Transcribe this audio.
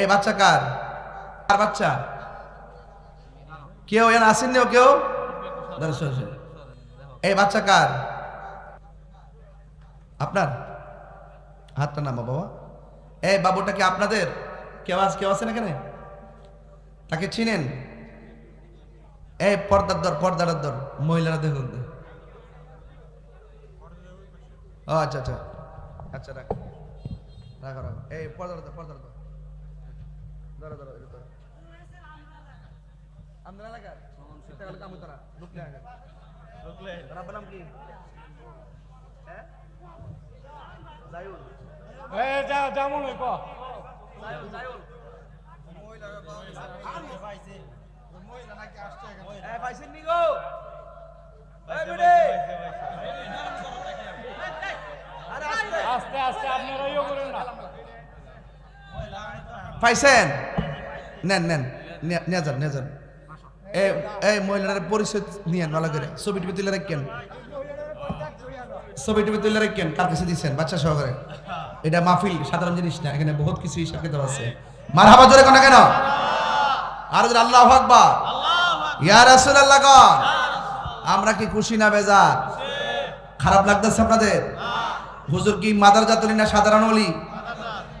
এই বাচ্চা কার? কার বাচ্চা? কেউ এখানে আসেন কেউ। এই বাচ্চা কার? আপনার? হাতটা নামা বাবা। এই বাবুটা কি আপনাদের? কেউ আস, কেউ আছেন এখানে? তাকে চিনেন? এই পর্দার দর পর্দার দর, মহিলারা দেখুন। ও আচ্ছা আচ্ছা। আচ্ছা রাখ। রাখো রাখো। এই পর্দার দর পর্দার দর। ধরো ধরো এটা ধরো আমাদের এলাকার? শীতকালে কামু তারা ঢুকলে আগে। তার আব্বার নাম কি? হ্যাঁ? জায়ুল। এ যা যেমন ওই ক। জায়ুল জায়ুল। এ পাইছেন নি গো। এই বেডে আরে আস্তে। আস্তে আস্তে আপনারা ইয়ে করেন না। পাইছেন? নেন নেন। নিয়ে যান নিয়ে যান। এই মহিলার পরিচয় নিয়েন ভালো করে ছবি টবি তুলে রাখেন। ছবি টবি তুলে রাখেন। কার কাছে দিচ্ছেন বাচ্চা সহকারে। এটা মাহফিল, সাধারণ জিনিস না। এখানে বহুত কিছু হিসাব কিতাব আছে। মার হাবা জোরে কোনা কেন? আর যদি আল্লাহ আকবার। ইয়া রাসূলুল্লাহ কন আমরা কি খুশি না বেজার? খারাপ লাগতেছে আপনাদের? হুজুর কি মাদার জাতুলি না সাধারণ অলি